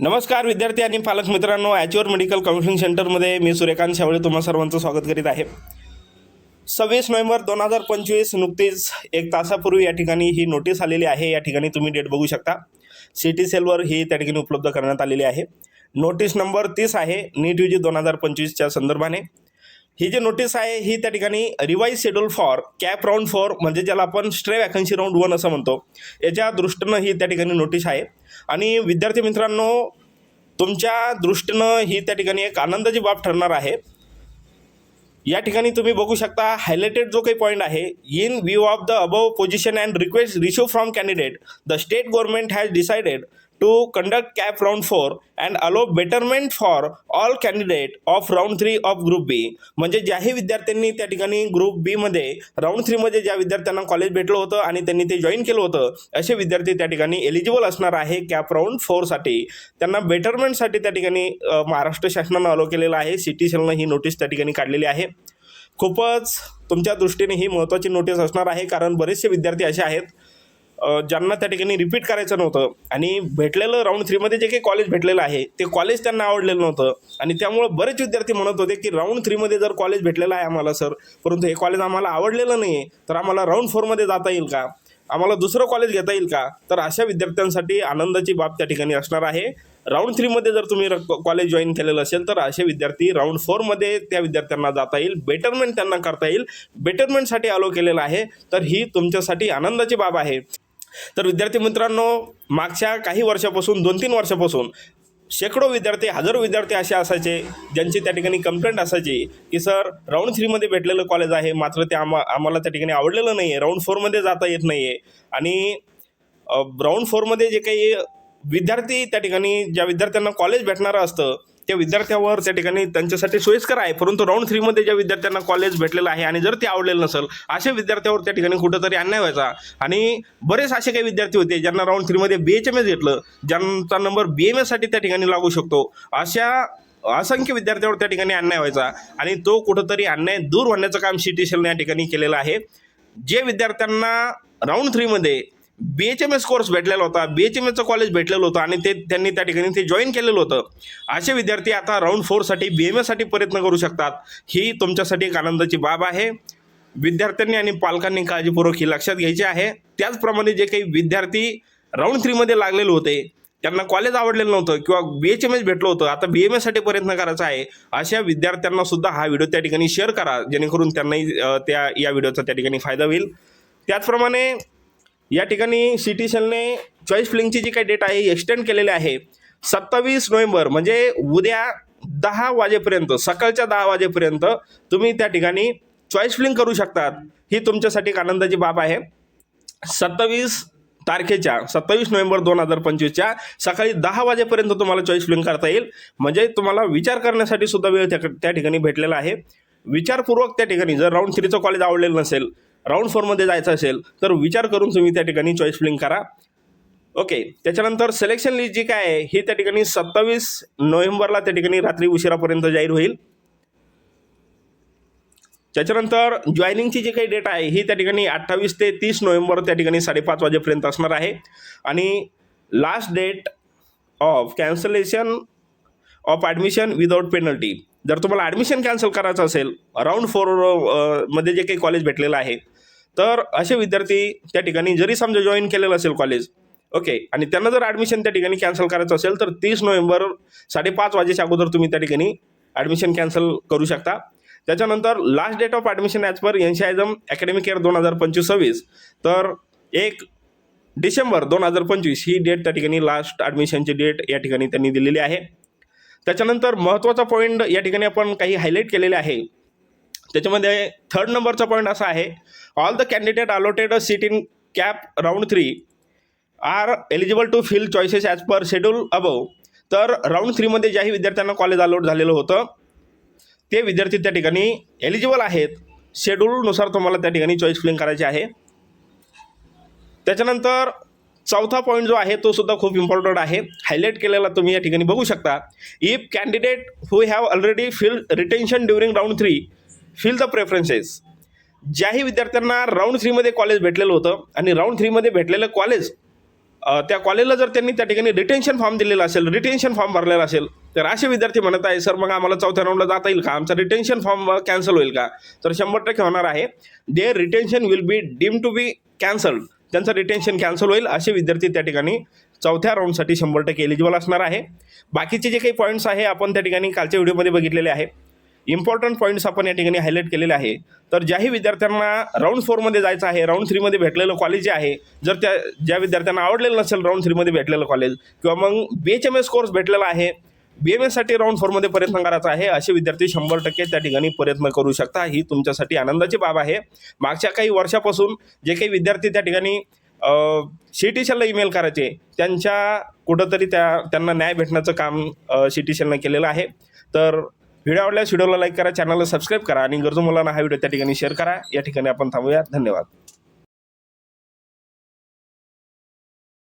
नमस्कार विद्यार्थी आणि पालक मित्रांनो ॲच्युअर मेडिकल काउन्सिलिंग सेंटरमध्ये मी सूर्यकांत शावळे तुम्हा सर्वांचं स्वागत करीत आहे. सव्वीस नोव्हेंबर दोन हजार पंचवीस नुकतीच एक तासापूर्वी या ठिकाणी ही नोटीस आलेली आहे. या ठिकाणी तुम्ही डेट बघू शकता. सी टी सेलवर ही त्या ठिकाणी उपलब्ध करण्यात आलेली आहे. नोटीस नंबर तीस आहे. नीट यू जी दोन हजार पंचवीसच्या संदर्भाने. ही जी नोटीस आहे ही त्या ठिकाणी revised schedule for CAP round four म्हणजे ज्याला आपण स्ट्रे वॅकन्सी राऊंड वन असं म्हणतो याच्या दृष्टीनं ही त्या ठिकाणी नोटीस आहे. आणि विद्यार्थी मित्रांनो तुमच्या दृष्टीनं ही त्या ठिकाणी एक आनंदाची बाब ठरणार आहे. या ठिकाणी तुम्ही बघू शकता हायलाइटेड जो काही पॉईंट आहे in view of the above position and request receive from candidate the state government has decided to conduct CAP round four and allow betterment for all candidate of round three of group B म्हणजे ज्याही विद्यार्थ्यांनी त्या ठिकाणी group बीमध्ये round थ्रीमध्ये ज्या विद्यार्थ्यांना college भेटलं होतं आणि त्यांनी ते जॉईन केलं होतं असे विद्यार्थी त्या ठिकाणी एलिजिबल असणार आहे कॅप राऊंड फोरसाठी त्यांना बेटरमेंटसाठी त्या ठिकाणी महाराष्ट्र शासनानं अलो केलेलं आहे. सिटी सेलनं ही नोटीस त्या ठिकाणी काढलेली आहे. खूपच तुमच्या दृष्टीने ही महत्त्वाची नोटीस असणार आहे कारण बरेचसे विद्यार्थी असे आहेत ज्यांना त्या ठिकाणी रिपीट करायचं नव्हतं. आणि भेटलेलं राऊंड थ्रीमध्ये जे काही कॉलेज भेटलेलं आहे ते कॉलेज त्यांना आवडलेलं नव्हतं. आणि त्यामुळं बरेच विद्यार्थी म्हणत होते की राऊंड थ्रीमध्ये जर कॉलेज भेटलेलं आहे आम्हाला सर परंतु हे कॉलेज आम्हाला आवडलेलं नाही आहे तर आम्हाला राऊंड फोरमध्ये जाता येईल का? आम्हाला दुसरं कॉलेज घेता येईल का? तर अशा विद्यार्थ्यांसाठी आनंदाची बाब त्या ठिकाणी असणार आहे. राऊंड थ्रीमध्ये जर तुम्ही कॉलेज जॉईन केलेलं असेल तर असे विद्यार्थी राऊंड फोरमध्ये त्या विद्यार्थ्यांना जाता येईल. बेटरमेंट त्यांना करता येईल. बेटरमेंटसाठी अलो केलेलं आहे. तर ही तुमच्यासाठी आनंदाची बाब आहे. तर विद्यार्थी मित्रांनो मागच्या काही वर्षापासून दोन तीन वर्षापासून शेकडो विद्यार्थी हजारो विद्यार्थी असे असायचे ज्यांची त्या ठिकाणी कंप्लेंट असायची की सर राऊंड थ्रीमध्ये भेटलेलं कॉलेज आहे मात्र ते आम्हा आम्हाला त्या ठिकाणी आवडलेलं नाही आहे राऊंड फोरमध्ये जाता येत नाही आहे आणि राऊंड फोरमध्ये जे काही विद्यार्थी त्या ठिकाणी ज्या विद्यार्थ्यांना कॉलेज भेटणारं असतं त्या विद्यार्थ्यावर त्या ठिकाणी त्यांच्यासाठी सोयीस्कर आहे. परंतु राऊंड थ्रीमध्ये ज्या विद्यार्थ्यांना कॉलेज भेटलेलं आहे आणि जर ते आवडलेलं नसेल अशा विद्यार्थ्यावर त्या ठिकाणी कुठंतरी अन्याय व्हायचा. आणि बरेच असे काही विद्यार्थी होते ज्यांना राऊंड थ्रीमध्ये बी एच एम एस घेतलं ज्यांचा नंबर बी एम एससाठी त्या ठिकाणी लागू शकतो. अशा असंख्य विद्यार्थ्यावर त्या ठिकाणी अन्याय व्हायचा. आणि तो कुठंतरी अन्याय दूर होण्याचं काम सी टी या ठिकाणी केलेलं आहे. जे विद्यार्थ्यांना round थ्रीमध्ये B H M S course भेटलेला होता. बी एच एम एसचं कॉलेज भेटलेलं होतं आणि ते त्यांनी त्या ठिकाणी ते जॉईन केलेलं होतं. असे विद्यार्थी आता राऊंड फोरसाठी बी एम एससाठी प्रयत्न करू शकतात. ही तुमच्यासाठी एक आनंदाची बाब आहे. विद्यार्थ्यांनी आणि पालकांनी काळजीपूर्वक ही लक्षात घ्यायची आहे. त्याचप्रमाणे जे काही विद्यार्थी राऊंड थ्रीमध्ये लागलेले होते त्यांना कॉलेज आवडलेलं नव्हतं किंवा बी एच एम एस भेटलं होतं. आता बी एम एससाठी प्रयत्न करायचा आहे. अशा विद्यार्थ्यांना सुद्धा हा व्हिडिओ त्या ठिकाणी शेअर करा. जेणेकरून त्यांनाही त्या या व्हिडिओचा त्या ठिकाणी फायदा होईल. त्याचप्रमाणे या ठिकाणी सी टी सेलने चॉईस फिलिंगची जी काही डेट आहे एक्सटेंड केलेली आहे. सत्तावीस नोव्हेंबर म्हणजे उद्या दहा वाजेपर्यंत सकाळच्या दहा वाजेपर्यंत तुम्ही त्या ठिकाणी चॉईस फिलिंग करू शकतात. ही तुमच्यासाठी एक आनंदाची बाब आहे. सत्तावीस तारखेच्या सत्तावीस नोव्हेंबर दोन हजार पंचवीसच्या सकाळी दहा वाजेपर्यंत तुम्हाला चॉईस फिलिंग करता येईल. म्हणजे तुम्हाला विचार करण्यासाठी सुद्धा वेळ त्या त्या ठिकाणी भेटलेला आहे. विचारपूर्वक त्या ठिकाणी जर राऊंड थ्रीचं कॉलेज आवडलेलं नसेल राऊंड फोरमध्ये जायचं असेल तर विचार करून तुम्ही त्या ठिकाणी चॉईस फिलिंग करा. ओके त्याच्यानंतर सिलेक्शन लिस्ट जी काय आहे ही त्या ठिकाणी सत्तावीस नोव्हेंबरला त्या ठिकाणी रात्री उशिरापर्यंत जाहीर होईल. त्याच्यानंतर जॉईनिंगची जी काही डेट आहे ही त्या ठिकाणी अठ्ठावीस ते तीस नोव्हेंबर त्या ठिकाणी साडेपाच वाजेपर्यंत असणार आहे. आणि last date of cancellation of admission without penalty जर तुम्हाला ॲडमिशन कॅन्सल करायचं असेल राऊंड फोरमध्ये जे काही कॉलेज भेटलेलं आहे तर असे विद्यार्थी त्या ठिकाणी जरी समजा जॉईन केलेलं असेल कॉलेज ओके आणि त्यांना जर ॲडमिशन त्या ठिकाणी कॅन्सल करायचं असेल तर तीस नोव्हेंबर साडेपाच वाजेच्या अगोदर तुम्ही त्या ठिकाणी ॲडमिशन कॅन्सल करू शकता. त्याच्यानंतर last date of admission as per एनशायझम academic year दोन हजार पंचवीस सव्वीस तर एक डिसेंबर दोन हजार पंचवीस ही डेट त्या ठिकाणी लास्ट ॲडमिशनची डेट या ठिकाणी त्यांनी दिलेली आहे. त्याच्यानंतर महत्त्वाचा पॉईंट या ठिकाणी आपण काही हायलाईट केलेले आहे. त्याच्यामध्ये थर्ड नंबरचा पॉईंट असा आहे all the candidate allotted a seat in CAP round three are eligible to fill choices as per schedule above तर राऊंड थ्रीमध्ये ज्याही विद्यार्थ्यांना कॉलेज अलॉट झालेलं होतं ते विद्यार्थी त्या ठिकाणी एलिजिबल आहेत. शेड्यूलनुसार तुम्हाला त्या ठिकाणी चॉईस फिलिंग करायची आहे. त्याच्यानंतर चौथा पॉईंट जो आहे तो सुद्धा खूप इम्पॉर्टंट आहे. हायलाईट केलेला तुम्ही या ठिकाणी बघू शकता. If candidate who have already fill retention during round three fill the preferences ज्याही विद्यार्थ्यांना राऊंड थ्रीमध्ये कॉलेज भेटलेलं होतं आणि राऊंड थ्रीमध्ये भेटलेलं कॉलेज त्या कॉलेजला जर त्यांनी त्या ठिकाणी रिटेन्शन फॉर्म दिलेला असेल रिटेन्शन फॉर्म भरलेला असेल तर असे विद्यार्थी म्हणत आहे सर मग आम्हाला चौथ्या राऊंडला जाता येईल का? आमचा रिटेन्शन फॉर्म कॅन्सल होईल का? तर शंभर टक्के होणार आहे. They retention will be deemed to be cancelled त्यांचं रिटेन्शन कॅन्सल होईल. असे विद्यार्थी त्या ठिकाणी चौथ्या राऊंडसाठी शंभर टक्के एलिजिबल असणार आहे. बाकीचे जे काही पॉईंट्स आहे आपण त्या ठिकाणी कालच्या व्हिडिओमध्ये बघितलेले आहे. इम्पॉर्टंट पॉईंट्स आपण या ठिकाणी हायलाईट केलेले आहे. तर ज्याही विद्यार्थ्यांना राऊंड फोरमध्ये जायचं आहे राऊंड थ्रीमध्ये भेटलेलं कॉलेज जे आहे जर त्या ज्या विद्यार्थ्यांना आवडलेलं नसेल राऊंड थ्रीमध्ये भेटलेलं कॉलेज किंवा मग B H M S course भेटलेला आहे बी एम एससाठी राऊंड फोरमध्ये प्रयत्न करायचा आहे असे विद्यार्थी शंभर टक्के त्या ठिकाणी प्रयत्न करू शकता. ही तुमच्यासाठी आनंदाची बाब आहे. मागच्या काही वर्षापासून जे काही विद्यार्थी त्या ठिकाणी सी टी ला ईमेल करायचे त्यांच्या कुठंतरी त्या त्यांना न्याय भेटण्याचं काम सी टी शलनं केलेलं आहे. तर व्हिडिओ आवडल्यास व्हिडिओला लाईक करा चॅनलला सबस्क्राईब करा आणि गरजू मुलांना हा व्हिडिओ त्या ठिकाणी शेअर करा. या ठिकाणी आपण थांबूया. धन्यवाद.